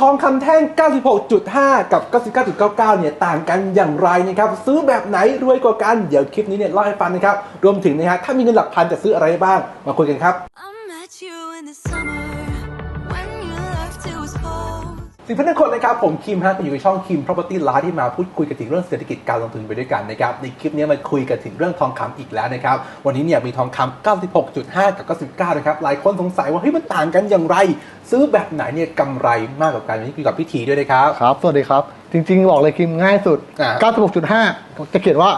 ทองคำแท่ง 96.5 กับ 99.99 เนี่ยต่างกันอย่างไรนะครับ ซื้อแบบไหนรวยกว่ากัน เดี๋ยวคลิปนี้เนี่ยเล่าให้ฟังนะครับ รวมถึงนะฮะถ้ามีเงินหลักพันจะซื้ออะไรบ้าง มาคุยกันครับ สิ่งที่ทุกคนนะครับผมคิมฮะอยู่ในช่องคิม property live ที่มาพูดคุยกันถึงเรื่องเศรษฐกิจการลงทุนไปด้วยกันนะครับในคลิปนี้มาคุยกันถึงเรื่องทองคำอีกแล้วนะครับวันนี้เนี่ยมีทองคำ96.5 กับ 99 นะครับหลายคนสงสัยว่าเฮ้ยมันต่างกันอย่างไร ซื้อแบบไหนเนี่ยกำไรมากกว่ากันวันนี้คุยกับพี่ทีด้วยนะครับครับสวัสดีครับ จริงๆ บอกเลยคิมง่ายสุดอ่า96.5 จะเขียนว่า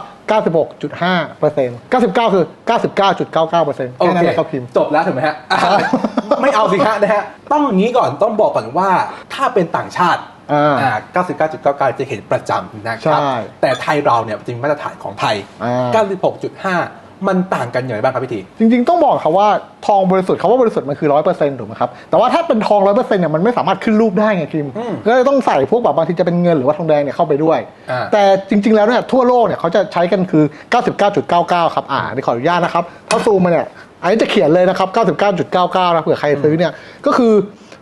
96.5เปอร์เซ็นต์99 คือ 99.99เปอร์เซ็นต์โอแค่นั้นเคแหละครับคิมจบแล้วถูกไหมฮะอะ ไม่เอาสิฮะนะฮะต้องอย่างนี้ก่อนต้องบอกก่อนว่าถ้าเป็นต่างชาติอ่า อ่า99.99 จะเห็นประจำนะครับ ใช่ แต่ไทยเราเนี่ยจริงมาตรฐานของไทย อ่า 96.5 มันต่างกันอย่างไรบ้างครับพี่ที จริงๆ ต้องบอกครับว่าทองบริสุทธิ์คำว่าบริสุทธิ์มันคือ100%ถูกไหมครับ แต่ว่าถ้าเป็นทอง100%เนี่ยมันไม่สามารถขึ้นรูปได้ไงคิมอืมก็เลยต้องใส่พวกแบบบางทีจะเป็นเงินหรือว่าทองแดงเนี่ยเข้าไปด้วย อ่า แต่จริง ๆ แล้วเนี่ยทั่วโลกเนี่ยเขาจะใช้กันคือ 99.99 ครับ อ่านี่ขออนุญาตนะครับถ้าซูมมาเนี่ย อันนี้จะเขียนเลยนะครับ 99.99นะเผื่อใครซื้อเนี่ย ก็คือ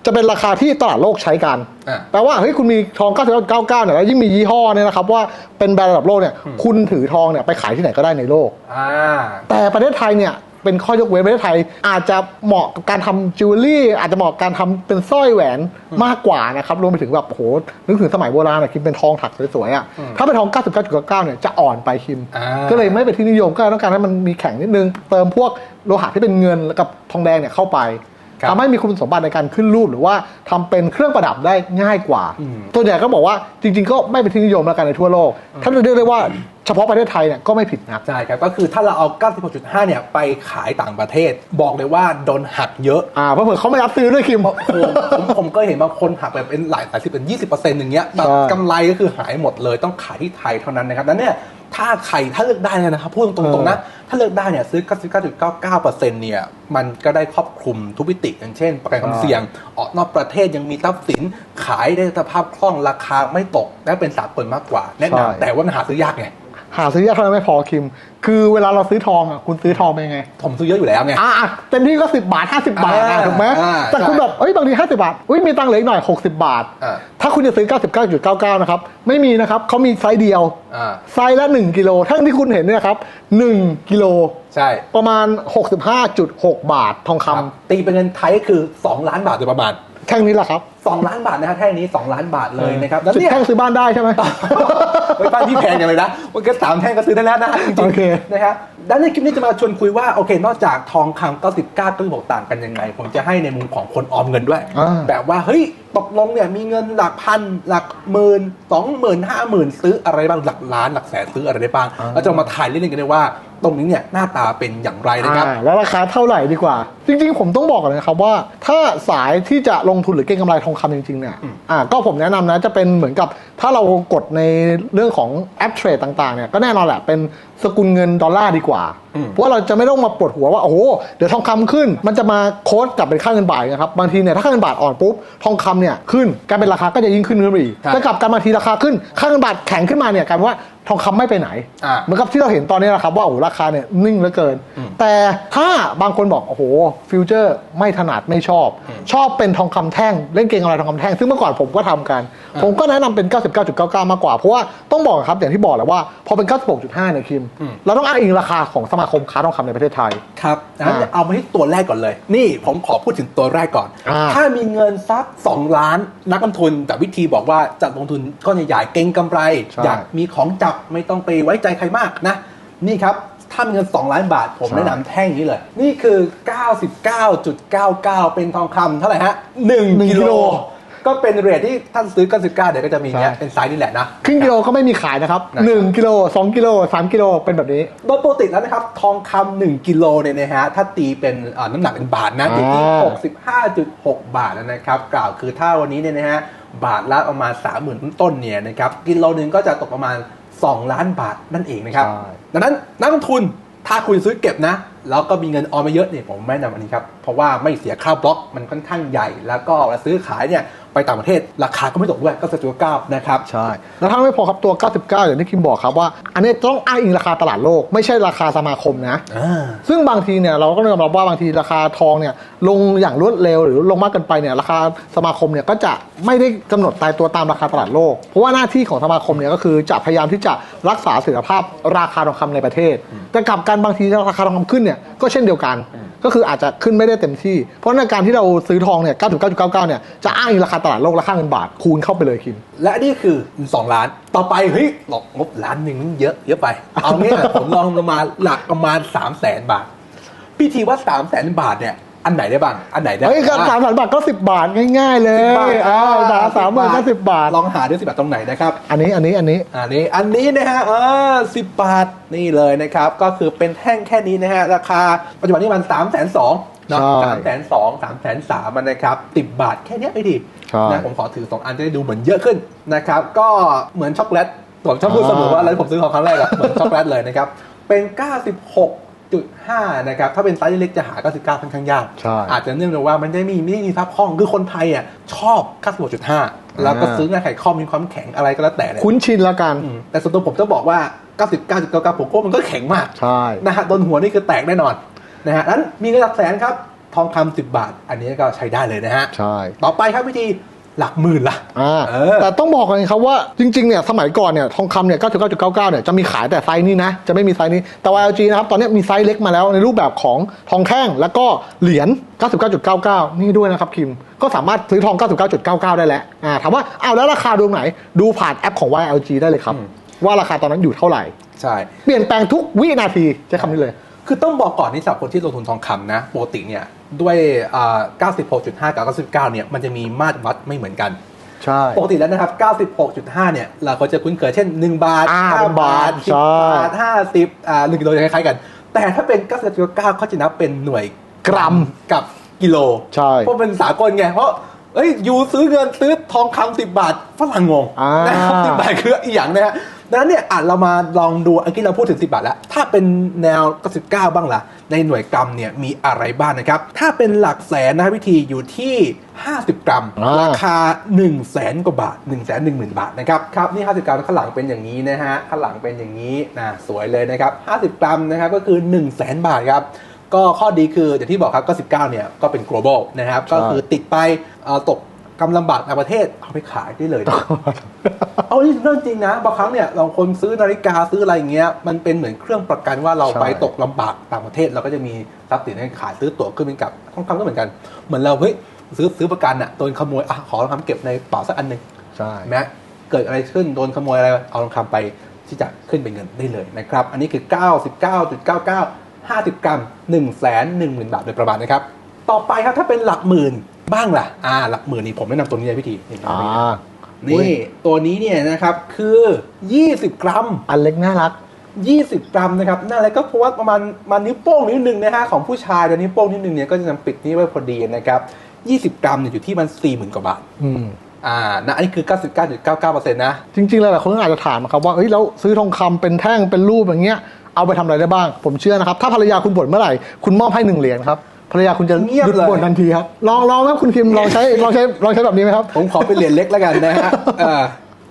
จะเป็นราคาที่ตลาดโลกใช้กัน อ่าแปลว่าเฮ้ยคุณมีทอง 99.99เนี่ยแล้วยิ่งมียี่ห้อเนี่ยนะครับว่าเป็นแบรนด์ระดับโลกเนี่ยคุณถือทองเนี่ยไปขายที่ไหนก็ได้ในโลก อ่า แต่ประเทศไทยเนี่ย เป็นข้อยกเว้นประเทศไทย อาจจะเหมาะกับการทำจิวเวลรี่ อาจจะเหมาะกับการทำเป็นสร้อยแหวนมากกว่านะครับรวมไปถึงแบบโอ้โหนึกถึงสมัยโบราณอะคิมเป็นทองถักสวยๆอะถ้าเป็นทอง 99.99เนี่ยจะอ่อนไปคิม อ่า ก็เลยไม่เป็นที่นิยมก็ต้องการให้มันมีแข็งนิดนึง เติมพวกโลหะที่เป็นเงินกับทองแดงเนี่ยเข้าไปครับ ทำให้มีคุณสมบัติในการขึ้นรูปหรือว่าทำเป็นเครื่องประดับได้ง่ายกว่าอืมตัวใหญ่ก็บอกว่าจริง ๆ ก็ไม่เป็นที่นิยมแล้วกันในทั่วโลกถ้าจะเรียกได้ว่าเฉพาะประเทศไทยเนี่ยก็ไม่ผิดนักใช่ครับ ก็คือถ้าเราเอา 96.5 เนี่ยไปขายต่างประเทศ บอกเลยว่าโดนหักเยอะ อ่าเพราะเผื่อเขาไม่รับซื้อด้วยคิมโอ้โหผมผมก็เห็นบางคนหักแบบเป็นหลายหลายสิบเป็น20%อย่างเงี้ยแบบใช่กำไรก็คือหายหมดเลยต้องขายที่ไทยเท่านั้นนะครับนั้นเนี่ยถ้าใครถ้าเลือกได้เลยนะครับพูดตรงๆนะถ้าเลือกได้เนี่ยซื้อ 99.99%เนี่ยมันก็ได้ครอบคลุมทุกมิติอย่างเช่น ประกันความใช่เสี่ยง ออกนอกประเทศยังมีทรัพย์สินขายได้สภาพคล่องราคาไม่ตกและเป็นสากลมากกว่าแนะนำแต่ว่ามันหาซื้อยากไง หาซื้อยากเท่านั้นไม่พอคิม คือเวลาเราซื้อทองอะคุณซื้อทองเป็นยังไง ผมซื้อเยอะอยู่แล้วไง อ่าเต็มที่ก็10บาท50บาทอ่าอะถูกไหมอ่าแต่คุณใช่แบบเอ้ยบางที50บาทอุ้ยมีตังค์เหลืออีกหน่อย60บาท อ่า ถ้าคุณจะซื้อ99.99นะครับไม่มีนะครับเขามีไซส์เดียว อ่าไซส์ละ1กิโลทั้งที่คุณเห็นเนี่ยนะครับ1กิโลใช่ประมาณ65.6บาททองคำ ครับตีเป็นเงินไทยก็คือ 2 ล้านบาทโดยประมาณ แท่งนี้แหละครับ2ล้านบาทนะฮะแท่งนี้2ล้านบาทเลยนะครับแล้วสิบเนี่ย แท่งซื้อบ้านได้ใช่ไหมไม่บ้านพี่แพงกันเลยนะมันก็สามแท่งก็ซื้อได้แล้วนะจริงโอเคๆนะฮะด้านในคลิปนี้จะมาชวนคุยว่าโอเค นอกจากทองคำ99ก็บอกต่างกันยังไง ผมจะให้ในมุมของคนออมเงินด้วย อ่า แบบว่าเฮ้ยตกลงเนี่ยมีเงินหลักพันหลักหมื่นสองหมื่นห้าหมื่นซื้ออะไรบ้างหลักล้านหลักแสนซื้ออะไรได้บ้างเราจะมาถ่ายเล่นๆกันเลยว่า ตรงนี้เนี่ยหน้าตาเป็นอย่างไรนะครับ อ่าแล้วราคาเท่าไหร่ดีกว่า จริงๆ ผมต้องบอกก่อนนะครับว่า ถ้าสายที่จะลงทุนหรือเก็งกำไรทองคำจริงๆเนี่ยอ่าก็ผมแนะนำนะจะเป็นเหมือนกับถ้าเรากดในเรื่องของแอปเทรดต่างๆเนี่ยก็แน่นอนแหละเป็นสกุลเงินดอลลาร์ดีกว่าอืม เพราะว่าเราจะไม่ต้องมาปวดหัวว่าโอ้โหเดี๋ยวทองคำขึ้น มันจะมาโค้ดกลับเป็นค่าเงินบาทนะครับบางทีเนี่ยถ้าค่าเงินบาทอ่อนปุ๊บทองคำเนี่ยขึ้นกลายเป็นราคาก็จะยิ่งขึ้นขึ้นไปอีกครับแต่กลับกันบางทีราคาขึ้นค่าเงินบาทแข็งขึ้นมาเนี่ยกลายเป็นว่าทองคำไม่ไปไหนอ่าเหมือนกับที่เราเห็นตอนนี้นะครับว่าโอ้โหราคาเนี่ยนิ่งเหลือเกิน แต่ถ้าบางคนบอกโอ้โหฟิวเจอร์ไม่ถนัดไม่ชอบ ชอบเป็นทองคำแท่งเล่นเกงอะไรทองคำแท่งซึ่งเมื่อก่อนผมก็ทำกัน ผมก็แนะนำเป็น 99.99 มากกว่าเพราะว่าต้องบอกครับอย่างที่บอกแหละว่าพอเป็น 96.5เนี่ยคิมเราต้องอ้างอิงราคาของสมาคมค้าทองคำในประเทศไทย ครับงั้นอ่าเอามาที่ตัวแรกก่อนเลย นี่ผมขอพูดถึงตัวแรกก่อนอ่าถ้ามีเงินสัก2ล้านนักลงทุน แต่วิธีบอกว่าจะลงทุนก้อนใหญ่ๆเก่งกำไรใช่อยากมีของจับไม่ต้องไปไว้ใจใครมากนะ นี่ครับถ้ามีเงิน 2 ล้านบาท ผมใช่แนะนำแท่งนี้เลย นี่คือ 99.99 เป็นทองคำเท่าไหร่ฮะ 1 กิโล ก็เป็นเรทที่ท่านซื้อ99เดี๋ยวก็จะมีเนี้ยเป็นไซส์นี่แหละนะ ครึ่งกิโลก็ไม่มีขายนะครับนะครับ1กิโล2กิโล3กิโลเป็นแบบนี้โดยปกติแล้วนะครับ ทองคำหนึ่งกิโลเนี่ยนะฮะถ้าตีเป็นอ่าน้ำหนักเป็นบาทนะอยู่ที่อ่า65.6 บาทนะครับ กล่าวคือถ้าวันนี้เนี่ยนะฮะบาทละประมาณ 30,000 ต้นๆเนี่ยนะครับกิโลหนึ่งก็จะตกประมาณ 2 ล้านบาทนั่นเองนะครับใช่ดังนั้นนักลงทุนถ้าคุณซื้อเก็บนะ แล้วก็มีเงินออมมาเยอะเนี่ยผมแนะนำอันนี้ครับเพราะว่าไม่เสียค่าบล็อกมันค่อนข้างใหญ่ แล้วก็เวลาซื้อขายเนี่ยไปต่างประเทศราคาก็ไม่ตกด้วยก็สจุเก้านะครับใช่แล้วถ้าไม่พอครับตัว 99 อย่างที่คิมบอกครับว่า อันนี้ต้องอ้างอิงราคาตลาดโลก ไม่ใช่ราคาสมาคมนะอ่าซึ่งบางทีเนี่ยเราก็ต้องยอมรับว่าบางทีราคาทองเนี่ยลงอย่างรวดเร็วหรือลงมากเกินไปเนี่ยราคาสมาคมเนี่ยก็จะไม่ได้กำหนดตายตัวตามราคาตลาดโลก เพราะว่าหน้าที่ของสมาคมเนี่ยก็คือจะพยายามที่จะรักษาเสถียรภาพราคาทองคำในประเทศ แต่กลับกันบางทีราคาทองคำขึ้นเนี่ยก็เช่นเดียวกัน ก็คืออาจจะขึ้นไม่ได้เต็มที่ เพราะในการที่เราซื้อทองเนี่ย 99.99 เนี่ย จะอ้างอิงราคาตลาดโลกและค่าเงินบาทคูณเข้าไปเลยคิม และนี่คือ 2 ล้าน ต่อไปเฮ้ยหลอกงบล้านหนึ่งมันเยอะเยอะไป เอาเนี่ยผมลองประมาณหลักประมาณ 3 0 0แสนบาท พี่ทีว่า 3 0 0แสนบาทเนี่ย อันไหนได้บ้าง อันไหนได้เฮ้ยสามพันบาทก็10บาทง่ายๆเลย10บาทอ่าสามหมื่นก็สิบบาท ลองหาดูสิบาทตรงไหนนะครับ อันนี้ อันนี้ อันนี้ อันนี้ อันนี้นะฮะเออสิบบาทนี่เลยนะครับ ก็คือเป็นแท่งแค่นี้นะฮะ ราคาปัจจุบันนี้มันสามแสนสองเนาะใช่สามแสนสองสามแสนสามนะครับสิบบาทแค่เนี้ยไม่ดีใช่นะผมขอถือ2อันจะได้ดูเหมือนเยอะขึ้นนะครับ ก็เหมือนช็อกโกแลตผมชอบพูดเสมอว่าอะไรผมซื้อของครั้งแรกอะเหมือนช็อกโกแลตเลยนะครับ เป็น 96.5นะครับ ถ้าเป็นไซส์เล็กจะหา 99ค่อนข้างยากใช่อาจจะเนื่องจากว่ามันได้มีไม่ได้มีทับข้อง คือคนไทยอะชอบ 96.5 แล้วก็ซื้อง่ายไข่ข้อมีความแข็งอะไรก็แล้วแต่เนี่ยคุ้นชินแล้วกันอืมแต่ส่วนตัวผมจะบอกว่า 99.99ผมก็มันก็แข็งมากใช่นะฮะโดนหัวนี่คือแตกแน่นอนนะฮะนั้นมีเงินหลักแสนครับทองคำ10 บาท อันนี้ก็ใช้ได้เลยนะฮะใช่ต่อไปครับวิธี หลักหมื่นละอ่าเออ แต่ต้องบอกเลยครับว่าจริงๆเนี่ยสมัยก่อนเนี่ยทองคำเนี่ย 99.99 เนี่ยจะมีขายแต่ไซส์นี้นะ จะไม่มีไซส์นี้ แต่ YLG นะครับ ตอนนี้มีไซส์เล็กมาแล้วในรูปแบบของทองแท่งแล้วก็เหรียญ 99.99 นี่ด้วยนะครับคิม ก็สามารถซื้อทอง 99.99 ได้แล้วอ่าถามว่าอ้าวแล้วราคาดูไหน ดูผ่านแอปของ YLG ได้เลยครับ ว่าราคาตอนนั้นอยู่เท่าไหร่ ใช่ เปลี่ยนแปลงทุกวินาทีใช้คำนี้เลย คือต้องบอกก่อนนี่สำหรับคนที่ลงทุนทองคำนะปกติเนี่ยด้วยอ่า96.5 กับ 99 เนี่ยมันจะมีมาตรวัดไม่เหมือนกัน ใช่ ปกติแล้วนะครับ 96.5 เนี่ยเราก็จะคุ้นเคยเช่น 1 บาทอ่า5เป็นบาท 10ใช่บาท 50อ่า1กิโลจะคล้ายๆกัน แต่ถ้าเป็น99เขาจะนับเป็นหน่วยกรัมกับกิโล ใช่ เพราะเป็นสากลไง เพราะเอ้ยยูซื้อเงินซื้อทองคำ10บาทฝรั่งงงอ่านนะครับ10บาทคืออีกอย่างนะฮะ ดังนั้นเนี่ยอาจเรามาลองดูอันที่เราพูดถึง 10 บาทแล้ว ถ้าเป็นแนว 99 บ้างล่ะ ในหน่วยกรัมเนี่ยมีอะไรบ้างนะครับ ถ้าเป็นหลักแสนนะครับวิธีอยู่ที่ 50 กรัมอ่าราคา 1 0 0 0 0แสนกว่าบาท 1 1 0 0 0 0 บาทนะครับครับนี่ 50 กรัมข้างหลังเป็นอย่างนี้นะฮะข้างหลังเป็นอย่างนี้นะสวยเลยนะครับ 50 กรัมนะครับก็คือ 1 0 0 0 0แสนบาทครับก็ข้อดีคืออย่างที่บอกครับก็19เนี่ยก็เป็น global นะครับก็คือติดไปเอ่อตก กำลำบากในประเทศเอาไปขายได้เลยนะเอานี่เรื่องจริงนะบางครั้งเนี่ยเราคนซื้อนาฬิกาซื้ออะไรอย่างเงี้ยมันเป็นเหมือนเครื่องประกันว่าเราใช่ไปตกลำบากต่างประเทศเราก็จะมีทรัพย์สินให้ขายซื้อตั๋วขึ้นเป็นกับทองคำก็เหมือนกัน เหมือนเราเฮ้ยซื้อซื้อประกันอะโดนขโมยอะขอทองคำเก็บในกระเป๋าสักอันหนึ่งใช่แม้เกิดอะไรขึ้นโดนขโมยอะไรเอาทองคำไปที่จะขึ้นเป็นเงินได้เลยนะครับ อันนี้คือ 99.99 50 กรัม1 1 0 0 0 0 บาทโดยประมาณนะครับ ต่อไปครับถ้าเป็นหลักหมื่น บ้างล่ะอ่าหลักหมื่นนี่ผมแนะนำตัวนี้เลยพี่ทีนี่อ่านี่ตัวนี้เนี่ยนะครับคือ 20 กรัม อันเล็กน่ารัก 20 กรัมนะครับน่าอะไรก็เพราะว่าประมาณมานิ้วโป้งนิ้วหนึ่งนะฮะของผู้ชายเดี๋ยวนิ้วโป้งนิ้วหนึ่งเนี่ยก็จะนำปิดนี้ไว้พอดีนะครับ 20 กรัมเนี่ยอยู่ที่มัน40,000กว่าบาทอืม อ่านะอันนี้คือ 99.99%นะ จริงๆหลายๆคนก็อาจจะถามนะครับว่าเอ้ยแล้วซื้อทองคำเป็นแท่งเป็นรูปอย่างเงี้ยเอาไปทำอะไรได้บ้าง ผมเชื่อนะครับ ถ้าภรรยาคุณบ่นเมื่อไหร่ คุณมอบให้หนึ่งเหรียญครับ ภรรยาคุณจะเงียบหยุดเลย บ่นทันทีครับลองลองไหมครับคุณคิมลองใช้ลองใช้ลองใช้แบบนี้ไหมครับ ผมขอเป็นเหรียญเล็กแล้วกันนะฮะเอ่อ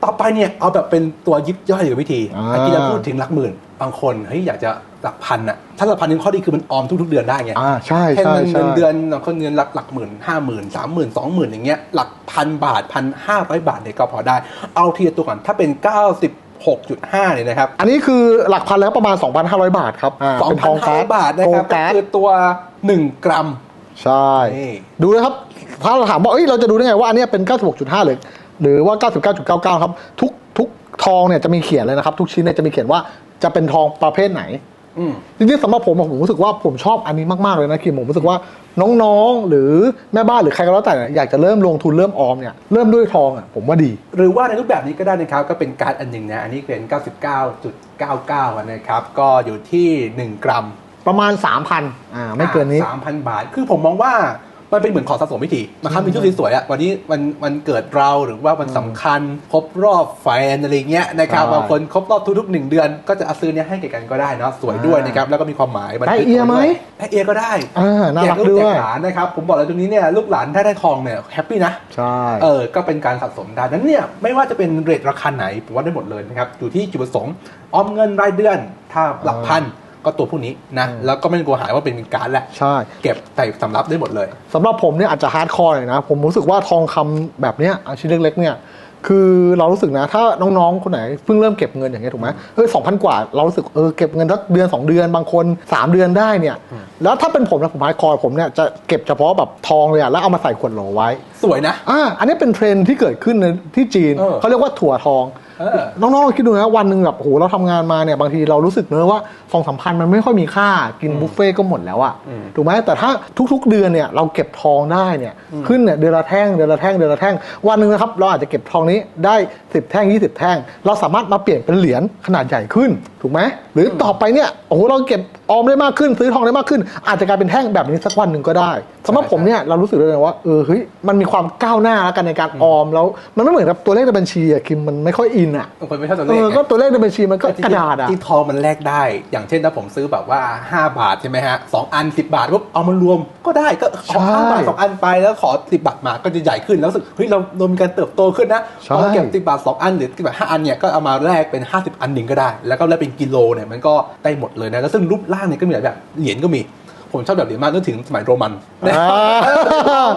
ต่อไปเนี่ยเอาแบบเป็นตัวยิบย่อยกับวิธีอ่า เมื่อกี้เราพูดถึงหลักหมื่น บางคนเฮ้ยอยากจะหลักพันอะถ้าหลักพันนึงข้อดีคือมันออมทุกๆเดือนได้ไง อ่าใช่แค่ใช่เงินใช่เงินเดือนบางคนเงินหลักหลักหมื่นห้าหมื่นสามหมื่นสองหมื่นอย่างเงี้ยหลักพันบาทพันห้าร้อยบาทเนี่ยก็พอได้ เอาทีละตัวก่อนถ้าเป็น 96.5เนี่ยนะครับ อันนี้คือหลักพันแล้วประมาณ 2,500 บาทครับอ่าเป็นทองการ์ด2,500บาทนะครับโกก็การ์ดคือตัว 1 กรัม ใช่ นี่ ดูนะครับ ถ้าเราถามว่าเอ้ยเราจะดูได้ไงว่าอันเนี้ยเป็น 96.5 หรือ หรือว่า 99.99 ครับ ทุกทุกทองเนี่ยจะมีเขียนเลยนะครับ ทุกชิ้นเนี่ยจะมีเขียนว่าจะเป็นทองประเภทไหนอืม จริงๆสำหรับผมอะผมรู้สึกว่าผมชอบอันนี้มากๆเลยนะคิมผมรู้สึกว่าน้องๆ หรือแม่บ้านหรือใครก็แล้วแต่เนี่ยอยากจะเริ่มลงทุนเริ่มออมเนี่ยเริ่มด้วยทองอะผมว่าดี หรือว่าในรูปแบบนี้ก็ได้นะครับ ก็เป็นการดอันหนึ่งนะอันนี้เป็น 99.99อะนะครับก็อยู่ที่ 1 กรัมประมาณ 3,000อ่าไม่เกินนี้ 3,000 บาท คือผมมองว่า มันเป็นเหมือนของสะสมพิธีบางครั้งมีชุดสวยๆอะวันนี้วันวันเกิดเราหรือว่าวันสำคัญครบรอบแฟนอะไรเงี้ยนะครับใช่บางคนครบรอบทุกๆหนึ่งเดือน ก็จะเอาซื้อเนี้ยให้แก่กันก็ได้เนาะสวยด้วยนะครับแล้วก็มีความหมายบันทึกแปะเอียไหมแปะเอียก็ได้อ่าน่ารักแจลูด้วยแจกหลานนะครับผมบอกเลยตรงนี้เนี่ยลูกหลานถ้าได้ทองเนี่ยแฮปปี้นะใช่เออก็เป็นการสะสมได้นั้นเนี่ยไม่ว่าจะเป็นเรทราคาไหนผมว่าได้หมดเลยนะครับอยู่ที่จุดประสงค์ออมเงินรายเดือนถ้าหลักพัน ก็ตัวพวกนี้นะแล้วก็ไม่ต้องกลัวหายว่าเป็นการดแหละใช่เก็บใส่สำรับได้หมดเลยสำหรับผมเนี่ยอาจจะฮาร์ดคอร์หน่อยนะ ผมรู้สึกว่าทองคำแบบเนี้ยอาชิ้นเล็กๆเนี่ยคือเรารู้สึกนะ ถ้าน้องๆ คนไหนเพิ่งเริ่มเก็บเงินอย่างเงี้ยถูกไหมเออสองพันกว่า เรารู้สึกเออเก็บเงินสักเดือน 2 เดือนบางคน 3 เดือนได้เนี่ย แล้วถ้าเป็นผมนะผมฮาร์ดคอร์ผมเนี่ยจะเก็บเฉพาะแบบทองเลยอะแล้วเอามาใส่ขวดโหลไว้ สวยนะอ่าอันนี้เป็นเทรนด์ที่เกิดขึ้นในที่จีนเออเขาเรียกว่าถั่วทองเออ น้องๆคิดดูนะวันหนึ่งแบบโหเราทำงานมาเนี่ยบางทีเรารู้สึกเนอะว่าสองสามพันมันไม่ค่อยมีค่ากินบุฟเฟ่ต์ก็หมดแล้วอะอืมถูกไหมแต่ถ้าทุกๆเดือนเนี่ยเราเก็บทองได้เนี่ยขึ้นเนี่ยเดือนละแท่งเดือนละแท่งเดือนละแท่งวันหนึ่งนะครับเราอาจจะเก็บทองนี้ได้10แท่ง20แท่ง เราสามารถมาเปลี่ยนเป็นเหรียญขนาดใหญ่ขึ้นถูกไหมหรือต่อไปเนี่ยโอ้โหเราเก็บ ออมได้มากขึ้น ซื้อทองได้มากขึ้น อาจจะกลายเป็นแท่งแบบนี้สักวันหนึ่งก็ได้สำหรับผมเนี่ยเรารู้สึกเลยว่าเออเฮ้ยมันมีความก้าวหน้าแล้วกันในการออมแล้วมันไม่เหมือนกับตัวเลขในบัญชีอะคิมมันไม่ค่อยอินอะบางคนไม่ชอบตัวเอเลขอไงก็ตัวเลขในบัญชีมันก็กระดาษอะ ที่ทองมันแลกได้ อย่างเช่นถ้าผมซื้อแบบว่า 5 บาทใช่ไหมฮะสองอัน 10 บาทปุ๊บเอามารวมก็ได้ก็ขอใช่ห้าบาทสองอันไปแล้วขอ 10 บาทมาก็จะใหญ่ขึ้นแล้วรู้สึกเฮ้ยเราเรามีการเติบโตขึ้นนะใช่ พอเราเก็บ10 บาท 2 อันหรือ10บาท5อันเนี่ยก็เอามาแลกเป็น 50 อันหนึ่งก็ได้ แล้วก็แลกเป็นกิโลเนี่ยมันก็ได้หมดเลยนะแล้วซึ่งรูปร่างเนี่ยก็มีหลายแบบเหรียญก็มี ผมชอบแบบเหรียญมากนึกถึงสมัยโรมันนะอ่า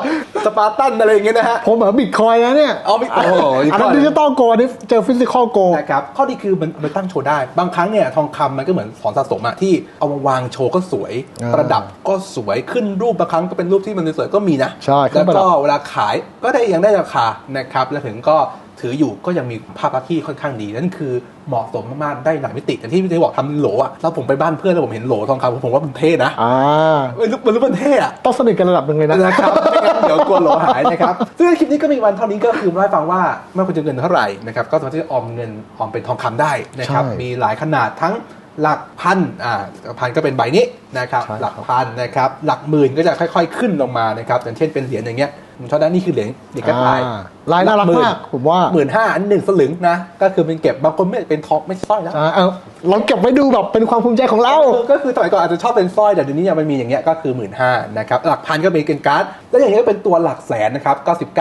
สปาร์ตันอะไรอย่างเงี้ยนะฮะผมเหมือนบิตคอยนะเนี่ยเอาบิตโอ้โหอันนั้นดิจิตอลโกอันนี้เจอฟิสิกอลโกนะครับข้อดีคือมันมันตั้งโชว์ได้ บางครั้งเนี่ยทองคำมันก็เหมือนของสะสมอะที่เอามาวางโชว์ก็สวยอ่าประดับก็สวยขึ้นรูปบางครั้งก็เป็นรูปที่มันสวยๆก็มีนะใช่ขึ้แล้นวประดัก็บเวลาขายก็ได้ยังได้ราคานะครับแล้วถึงก็ ถืออยู่ก็ยังมีภาพลักษณ์ที่ค่อนข้างดี นั่นคือเหมาะสมมากๆได้หลายมิติอย่างที่พี่เต้บอกทำโหลอะแล้วผมไปบ้านเพื่อนแล้วผมเห็นโหลทองคำผมว่ามันเท่นะอ่ามันรู้มันรู้มันเท่อะต้องสนิทกันระดับหนึ่งเลยนะนะครับไม่งั้นเดี๋ยวกลัวโหลหายนะครับซึ่งคลิปนี้ก็มีวันเท่านี้ก็คือมาให้ฟังว่าไม่ว่าคุณจะเงินเท่าไหร่นะครับก็สามารถที่จะออมเงินออมเป็นทองคำได้นะครับใช่มีหลายขนาดทั้งหลักพัน อ่า พันก็เป็นใบนี้นะครับใช่ครับ หลักพันนะครับ หลักหมื่นก็จะค่อย ๆ ขึ้นลงมานะครับ อย่างเช่นเป็นเหรียญอย่างเงี้ยผมชอบด้านนี้คือเหรียญเหรียญกระต่ายอ่า ลายน่ารักมากผมว่าหมื่นห้าอันหนึ่งสลึงนะ ก็คือเป็นเก็บบางคนไม่เป็นทองไม่ใช่สร้อยแล้วอ่าเอาเราเก็บไว้ดูแบบเป็นความภูมิใจของเราเออก็คือสมัยก่อนอาจจะชอบเป็นสร้อยแต่เดี๋ยวนี้เนี่ยมันมีอย่างเงี้ยก็คือหมื่นห้านะครับหลักพันก็เป็นเกณฑ์การ์ดแล้วอย่างเงี้ยก็เป็นตัวหลักแสนนะครับ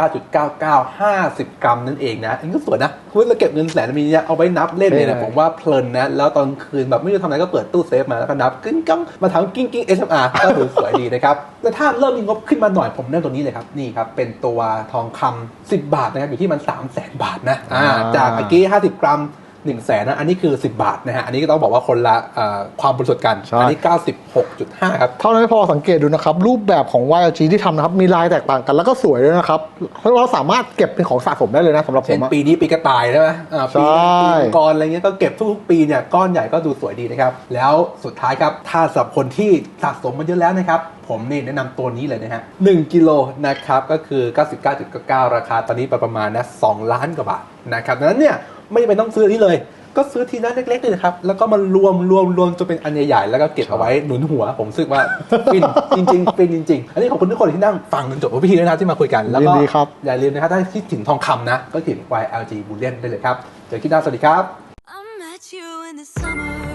99.99 50กรัมนั่นเองนะอันนี้ก็สวยนะคุณเราเก็บเงินแสนมีเนี่ยเอาไว้นับเล่นเนี่ยนะใช่ผมว่าเพลินนะแล้วตอนคืนแบบไม่รู้ทำอะไรก็เปิดตู้เซฟมาแล้วก็นับกิ้งกังมาทำกิ้งกิ้ง SMR ก็ดูสวยดีนะครับแต่ถ้าเริ่มมีงบขึ้นมาหน่อยผมแนะนำตัวนี้เลยครับนี่ครับเป็นตัวทองคำ10บาทนะครับอยู่ที่มัน3 0 0แสนบาทนะอ่าอ่าจากเมื่อกี้ 50 กรัม 1นึ่งแสนนะอันนี้คือ 10 บาทนะฮะอันนี้ก็ต้องบอกว่าคนละเอ่อความบริสุทธิ์กันใช่อันี้ 96.5 ครับ เท่านั้นไม่พอสังเกตดูนะครับ รูปแบบของ YLG ที่ทำนะครับ มีลายแตกต่างกันแล้วก็สวยด้วยนะครับเราสามารถเก็บเป็นของสะสมได้เลยนะสำหรับผเช่นมอะปีนี้ปีกระต่ายใช่ไหมอ่าปีใช่ปีมังกรอะไรเงี้ยก็เก็บทุกๆปีเนี่ยก้อนใหญ่ก็ดูสวยดีนะครับ แล้วสุดท้ายครับถ้าสำหรับคนที่สะสมมาเยอะแล้วนะครับผมนี่แนะนำตัวนี้เลยนะฮะ1กิโลนะครับก็คือ 99.99 ราคาตอนนี้ประมาณนะ2ล้านกว่าบาทนะครับดังนั้นเนี่ย ไม่จำเป็นต้องซื้อที่เลย ก็ซื้อทีละเล็กๆเลยครับ แล้วก็มารวมรวมรวมจนเป็นอันใหญ่ๆแล้วก็เก็บเอาไว้หนุนหัว ผมรู้สึกว่าฟินจริงๆฟินจริงๆ อันนี้ขอบคุณทุกคนที่นั่งฟังจนจบพี่นะครับที่มาคุยกันแล้วก็อย่าลืมนะครับถ้าคิดถึงทองคำนะ ก็ถึง YLG Bullion ได้เลยครับเจอกันที่หน้าสวัสดีครับ I met you in the summer